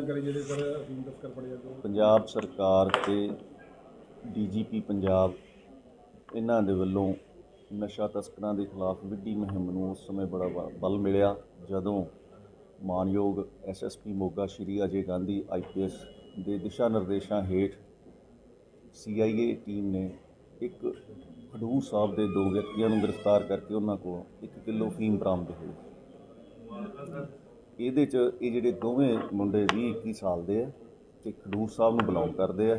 ਜਾਣਕਾਰੀ ਜਿਹੜੇ ਸਰ ਅਫੀਮ ਤਸਕਰ ਫੜਿਆ ਜੋ ਪੰਜਾਬ ਸਰਕਾਰ ਤੇ ਡੀਜੀਪੀ ਪੰਜਾਬ, ਇਹਨਾਂ ਦੇ ਵੱਲੋਂ ਨਸ਼ਾ ਤਸਕਰਾਂ ਦੇ ਖਿਲਾਫ ਵਿੱਢੀ ਮੁਹਿੰਮ ਨੂੰ ਉਸ ਸਮੇਂ ਬੜਾ ਬ- ਬਲ ਮਿਲਿਆ, ਜਦੋਂ ਮਾਨਯੋਗ ਐਸਐਸਪੀ ਮੋਗਾ ਸ਼੍ਰੀ ਅਜੇ ਗਾਂਧੀ ਆਈਪੀਐਸ ਦੇ ਦਿਸ਼ਾ ਨਿਰਦੇਸ਼ਾਂ ਹੇਠ ਸੀਆਈਏ ਟੀਮ ਨੇ ਇੱਕ ਖਡੂਰ ਸਾਹਿਬ ਦੇ ਦੋ ਵਿਅਕਤੀਆਂ ਨੂੰ ਗ੍ਰਿਫਤਾਰ ਕਰਕੇ ਉਹਨਾਂ ਕੋਲ 1 ਕਿਲੋ ਫੀਮ ਬਰਾਮਦ ਹੋਈ। ਇਹਦੇ ਚ ਇਹ ਜਿਹੜੇ ਦੋਵੇਂ ਮੁੰਡੇ 20 21 ਸਾਲ ਦੇ ਆ ਤੇ ਖਡੂਰ ਸਾਹਿਬ ਨੂੰ ਬਿਲੋਂਗ ਕਰਦੇ ਆ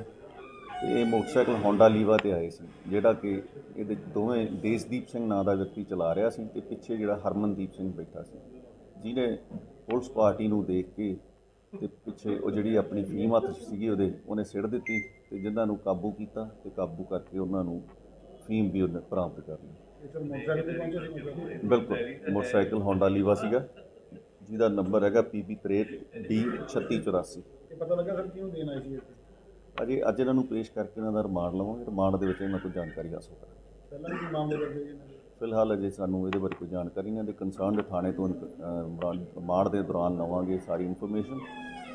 ਤੇ ਇਹ ਮੋਟਰਸਾਈਕਲ ਹੋਂਡਾ ਲੀਵਾ ਤੇ ਆਏ ਸੀ ਜਿਹੜਾ ਕਿ ਇਹਦੇ ਦੋਵੇਂ ਦੇਸ਼ਦੀਪ ਸਿੰਘ ਨਾਂ ਦਾ ਵਿਅਕਤੀ ਚਲਾ ਰਿਹਾ ਸੀ ਤੇ ਪਿੱਛੇ ਜਿਹੜਾ ਹਰਮਨਦੀਪ ਸਿੰਘ ਬੈਠਾ ਸੀ। ਜਿਹਨੇ ਪੁਲਿਸ ਪਾਰਟੀ ਨੂੰ ਦੇਖ ਕੇ ਤੇ ਪਿੱਛੇ ਉਹ ਜਿਹੜੀ ਆਪਣੀ ਫੀਮ ਹੱਥ ਸੀਗੀ ਉਹਦੇ ਉਹਨੇ ਸਿੜ ਦਿੱਤੀ ਤੇ ਜਿਨ੍ਹਾਂ ਨੂੰ ਕਾਬੂ ਕੀਤਾ ਤੇ ਕਾਬੂ ਕਰਕੇ ਉਹਨਾਂ ਨੂੰ ਫੀਮ ਵੀ ਉਹਨੇ ਬਰਾਮਦ ਕਰ ਲਈ ਬਿਲਕੁਲ ਮੋਟਰਸਾਈਕਲ ਹੋਂਡਾ ਲੀਵਾ ਸੀਗਾ। ਜਿਹਦਾ ਨੰਬਰ ਹੈਗਾ 63D 3684 ਇਹ ਪਤਾ ਲੱਗਾ ਸਰ ਕਿਉਂ ਦੇਣ ਸੀ ਅਜੇ ਅੱਜ ਇਹਨਾਂ ਨੂੰ ਪੇਸ਼ ਕਰਕੇ ਇਹਨਾਂ ਦਾ ਰਿਮਾਂਡ ਲਵਾਂਗੇ। ਰਿਮਾਂਡ ਦੇ ਵਿੱਚ ਇਹਨਾਂ ਤੋਂ ਜਾਣਕਾਰੀ ਹਾਸਲ ਕਰਾਂਗੇ। ਪਹਿਲਾਂ ਕੀ ਮਾਮਲੇ ਦਰਜ ਹੋਏ ਇਹਨਾਂ ਦੇ। ਫਿਲਹਾਲ ਅਜੇ ਸਾਨੂੰ ਇਹਦੇ ਬਾਰੇ ਕੋਈ ਜਾਣਕਾਰੀ ਨਹੀਂ ਹੈ। ਤੇ ਕੰਸਰਨਡ ਥਾਣੇ ਤੋਂ ਰਿਮਾਂਡ ਦੇ ਦੌਰਾਨ ਲਵਾਂਗੇ ਸਾਰੀ ਇਨਫੋਰਮੇਸ਼ਨ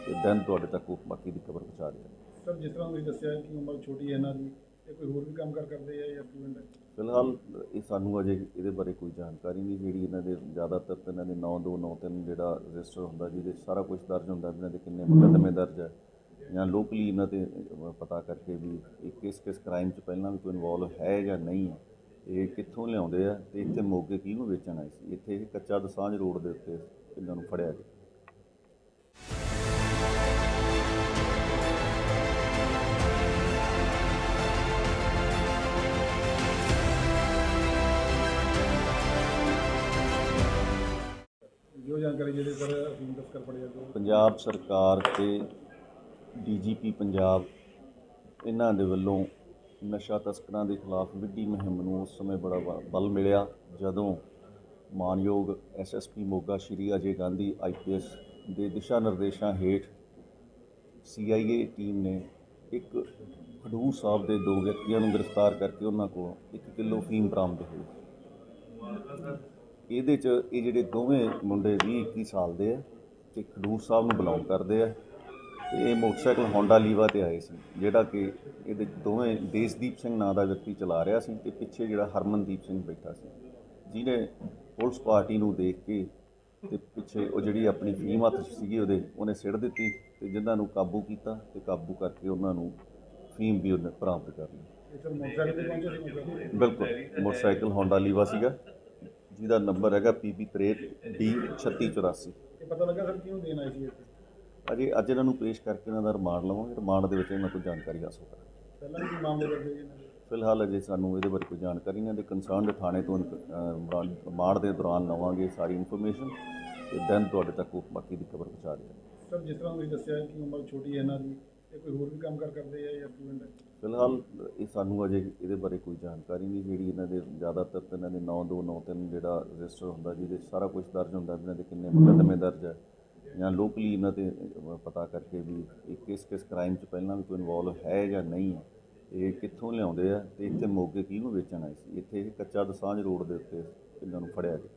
ਤੇ ਦੈਨ ਤੁਹਾਡੇ ਤੱਕ ਉਹ ਬਾਕੀ ਦੀ ਖਬਰ ਪਹੁੰਚਾ ਦਿਆਂਗੇ। ਸਰ ਜਿਸ ਤਰ੍ਹਾਂ ਤੁਸੀਂ ਦੱਸਿਆ ਕਿ ਉਮਰ ਛੋਟੀ ਹੈ ਇਹਨਾਂ ਦੀ ਇਹ ਕੋਈ ਹੋਰ ਵੀ ਕੰਮ ਕਰ ਕਰਦੇ ਆ ਜਾਂ ਸਟੂਡੈਂਟ ਹੈ ਫਿਲਹਾਲ ਇਹ ਸਾਨੂੰ ਅਜੇ ਇਹਦੇ ਬਾਰੇ ਕੋਈ ਜਾਣਕਾਰੀ ਨਹੀਂ, ਜਿਹੜੀ ਇਹਨਾਂ ਦੇ ਜ਼ਿਆਦਾਤਰ ਤਾਂ ਇਹਨਾਂ ਦੇ 9293 ਜਿਹੜਾ ਰਜਿਸਟਰ ਹੁੰਦਾ, ਜਿਹਦੇ 'ਚ ਸਾਰਾ ਕੁਝ ਦਰਜ ਹੁੰਦਾ, ਇਹਨਾਂ ਦੇ ਕਿੰਨੇ ਮੁਕੱਦਮੇ ਦਰਜ ਹੈ ਜਾਂ ਲੋਕਲੀ ਇਹਨਾਂ ਤੇ ਪਤਾ ਕਰਕੇ ਵੀ ਇਹ ਕਿਸ ਕਿਸ ਕ੍ਰਾਈਮ 'ਚ ਪਹਿਲਾਂ ਵੀ ਕੋਈ ਇਨਵੋਲਵ ਹੈ ਜਾਂ ਨਹੀਂ ਹੈ ਇਹ ਕਿੱਥੋਂ ਲਿਆਉਂਦੇ ਆ ਤੇ ਇੱਥੇ ਮੋਗੇ ਕਿਹਨੂੰ ਵੇਚਣ ਆਏ ਸੀ? ਇੱਥੇ ਇਹ ਕੱਚਾ ਦਸਾਂਝ ਰੋਡ ਦੇ ਉੱਤੇ ਇਹਨਾਂ ਨੂੰ ਫੜਿਆ ਗਿਆ। ਜਾਣਕਾਰੀ ਜਿਹੜੇ ਸਰ ਅਫੀਮ ਤਸਕਰ ਫੜਿਆ ਜੋ? ਪੰਜਾਬ ਸਰਕਾਰ ਤੇ ਡੀਜੀਪੀ ਪੰਜਾਬ ਇਹਨਾਂ ਦੇ ਵੱਲੋਂ ਨਸ਼ਾ ਤਸਕਰਾਂ ਦੇ ਖਿਲਾਫ ਵਿੱਢੀ ਮੁਹਿੰਮ ਨੂੰ ਉਸ ਸਮੇਂ ਬੜਾ ਬਲ ਮਿਲਿਆ, ਜਦੋਂ ਮਾਨਯੋਗ ਐਸਐਸਪੀ ਮੋਗਾ ਸ਼੍ਰੀ ਅਜੇ ਗਾਂਧੀ ਆਈਪੀਐਸ ਦੇ ਦਿਸ਼ਾ ਨਿਰਦੇਸ਼ਾਂ ਹੇਠ ਸੀਆਈਏ ਟੀਮ ਨੇ ਇੱਕ ਖਡੂਰ ਸਾਹਿਬ ਦੇ ਦੋ ਵਿਅਕਤੀਆਂ ਨੂੰ ਗ੍ਰਿਫਤਾਰ ਕਰਕੇ ਉਹਨਾਂ ਕੋਲ 1 ਕਿਲੋ ਫੀਮ ਬਰਾਮਦ ਹੋਈ। ਇਹਦੇ ਚ ਇਹ ਜਿਹੜੇ ਦੋਵੇਂ ਮੁੰਡੇ 20 21 ਸਾਲ ਦੇ ਆ ਤੇ ਖਡੂਰ ਸਾਹਿਬ ਨੂੰ ਬਿਲੋਂਗ ਕਰਦੇ ਆ ਤੇ ਇਹ ਮੋਟਰਸਾਈਕਲ ਹੋਂਡਾ ਲੀਵਾ ਤੇ ਆਏ ਸੀ ਜਿਹੜਾ ਕਿ ਇਹਦੇ ਦੋਵੇਂ ਦੇਸ਼ਦੀਪ ਸਿੰਘ ਨਾਂ ਦਾ ਵਿਅਕਤੀ ਚਲਾ ਰਿਹਾ ਸੀ ਤੇ ਪਿੱਛੇ ਜਿਹੜਾ ਹਰਮਨਦੀਪ ਸਿੰਘ ਬੈਠਾ ਸੀ। ਜਿਹਨੇ ਪੁਲਿਸ ਪਾਰਟੀ ਨੂੰ ਦੇਖ ਕੇ ਤੇ ਪਿੱਛੇ ਉਹ ਜਿਹੜੀ ਆਪਣੀ ਫੀਮ ਹੱਥ 'ਚ ਸੀਗੀ ਉਹਦੇ ਉਹਨੇ ਸਿੜ ਦਿੱਤੀ ਤੇ ਜਿਨ੍ਹਾਂ ਨੂੰ ਕਾਬੂ ਕੀਤਾ ਤੇ ਕਾਬੂ ਕਰਕੇ ਉਹਨਾਂ ਨੂੰ ਫੀਮ ਵੀ ਉਹਨੇ ਬਰਾਮਦ ਕਰ ਲਈ ਬਿਲਕੁਲ ਮੋਟਰਸਾਈਕਲ ਹੋਂਡਾ ਲੀਵਾ ਸੀਗਾ। ਜਿਹਦਾ ਨੰਬਰ ਹੈਗਾ PB 63D 3684 ਇਹ ਪਤਾ ਲੱਗਾ ਸਰ ਕਿਉਂ ਦੇਣ ਆਏ ਸੀ ਇੱਥੇ? ਅਜੇ ਅੱਜ ਇਹਨਾਂ ਨੂੰ ਪੇਸ਼ ਕਰਕੇ ਇਹਨਾਂ ਦਾ ਰਿਮਾਂਡ ਲਵਾਂਗੇ। ਰਿਮਾਂਡ ਦੇ ਵਿੱਚ ਇਹਨਾਂ ਤੋਂ ਜਾਣਕਾਰੀ ਹਾਸਲ ਕਰਾਂਗੇ। ਪਹਿਲਾਂ ਕੀ ਮਾਮਲੇ ਦਰਜ ਹੋਏ ਇਹਨਾਂ ਦੇ? ਫਿਲਹਾਲ ਅਜੇ ਸਾਨੂੰ ਇਹਦੇ ਬਾਰੇ ਕੋਈ ਜਾਣਕਾਰੀ ਨਹੀਂ ਹੈ। ਤੇ ਕੰਸਰਨਡ ਥਾਣੇ ਤੋਂ ਰਿਮਾਂਡ ਦੇ ਦੌਰਾਨ ਲਵਾਂਗੇ ਸਾਰੀ ਇਨਫੋਰਮੇਸ਼ਨ ਤੇ ਦੈਨ ਤੁਹਾਡੇ ਤੱਕ ਉਹ ਬਾਕੀ ਦੀ ਖਬਰ ਪਹੁੰਚਾ ਦਿਆਂਗੇ। ਸਰ ਜਿਸ ਤਰ੍ਹਾਂ ਤੁਸੀਂ ਦੱਸਿਆ ਕਿ ਉਮਰ ਛੋਟੀ ਹੈ ਇਹਨਾਂ ਦੀ ਇਹ ਕੋਈ ਹੋਰ ਵੀ ਕੰਮ ਕਰ ਕਰਦੇ ਆ ਜਾਂ ਸਟੂਡੈਂਟ ਫਿਲਹਾਲ ਇਹ ਸਾਨੂੰ ਅਜੇ ਇਹਦੇ ਬਾਰੇ ਕੋਈ ਜਾਣਕਾਰੀ ਨਹੀਂ, ਜਿਹੜੀ ਇਹਨਾਂ ਦੇ ਜ਼ਿਆਦਾਤਰ ਤਾਂ ਇਹਨਾਂ ਦੇ 9293 ਜਿਹੜਾ ਰਜਿਸਟਰ ਹੁੰਦਾ, ਜਿਹਦੇ 'ਚ ਸਾਰਾ ਕੁਝ ਦਰਜ ਹੁੰਦਾ, ਵੀ ਇਹਨਾਂ ਦੇ ਕਿੰਨੇ ਮੁਕੱਦਮੇ ਦਰਜ ਹੈ ਜਾਂ ਲੋਕਲੀ ਇਹਨਾਂ ਤੇ ਪਤਾ ਕਰਕੇ ਵੀ ਇਹ ਕਿਸ ਕਿਸ ਕ੍ਰਾਈਮ 'ਚ ਪਹਿਲਾਂ ਵੀ ਕੋਈ ਇਨਵੋਲਵ ਹੈ ਜਾਂ ਨਹੀਂ ਹੈ ਇਹ ਕਿੱਥੋਂ ਲਿਆਉਂਦੇ ਆ ਤੇ ਇੱਥੇ ਮੋਗੇ ਕਿਹਨੂੰ ਵੇਚਣ ਆਏ ਸੀ? ਇੱਥੇ ਇਹ ਕੱਚਾ ਦਸਾਂਝ ਰੋਡ ਦੇ ਉੱਤੇ ਇਹਨਾਂ ਨੂੰ ਫੜਿਆ ਗਿਆ।